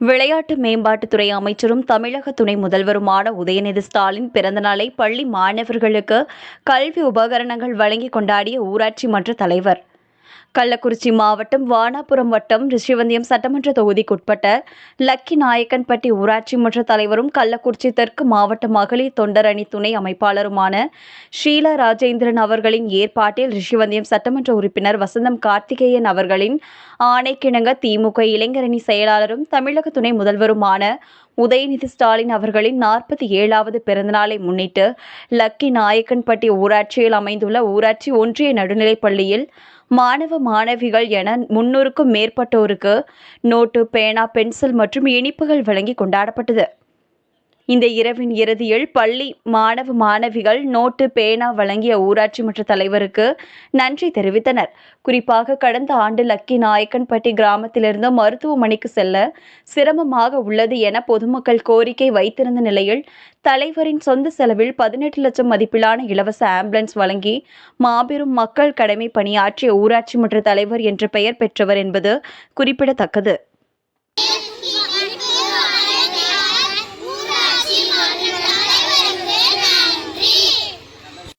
விளையாட்டு மேம்பாட்டுத்துறை அமைச்சரும் தமிழக துணை முதல்வருமான உதயநிதி ஸ்டாலின் பிறந்தநாளை பள்ளி மாணவர்களுக்கு கல்வி உபகரணங்கள் வழங்கி கொண்டாடிய ஊராட்சி மன்ற தலைவர். கள்ளக்குறிச்சி மாவட்டம் வானாபுரம் வட்டம் ரிஷிவந்தியம் சட்டமன்ற தொகுதிக்குட்பட்ட லக்கி நாயக்கன்பட்டி ஊராட்சி மன்ற தலைவரும் கள்ளக்குறிச்சி தெற்கு மாவட்ட மகளிர் தொண்டர் அணி துணை அமைப்பாளருமான ஷீலா ராஜேந்திரன் அவர்களின் ஏற்பாட்டில் ரிஷிவந்தியம் சட்டமன்ற உறுப்பினர் வசந்தம் கார்த்திகேயன் அவர்களின் ஆணைக்கிணங்க திமுக இளைஞரணி செயலாளரும் தமிழக துணை முதல்வருமான உதயநிதி ஸ்டாலின் அவர்களின் நாற்பத்தி ஏழாவது பிறந்தநாளை முன்னிட்டு லக்கி நாயக்கன்பட்டி ஊராட்சியில் அமைந்துள்ள ஊராட்சி ஒன்றிய நடுநிலைப் பள்ளியில் மாணவ மாணவிகள் என முன்னூறுக்கும் மேற்பட்டோருக்கு நோட்டு பேனா பென்சில் மற்றும் இனிப்புகள் வழங்கி கொண்டாடப்பட்டது. இந்த இரவின் இறுதியில் பள்ளி மாணவ மாணவிகள் நோட்டு பேனா வழங்கிய ஊராட்சி மன்ற தலைவருக்கு நன்றி தெரிவித்தனர். குறிப்பாக கடந்த ஆண்டு லக்கி நாயக்கன்பட்டி கிராமத்திலிருந்து மருத்துவமனைக்கு செல்ல சிரமமாக உள்ளது என பொதுமக்கள் கோரிக்கை வைத்திருந்த நிலையில் தலைவரின் சொந்த செலவில் பதினெட்டு லட்சம் மதிப்பிலான இலவச ஆம்புலன்ஸ் வழங்கி மாபெரும் மக்கள் கடமை பணியாற்றிய ஊராட்சி மன்ற தலைவர் என்ற பெயர் பெற்றவர் என்பது குறிப்பிடத்தக்கது.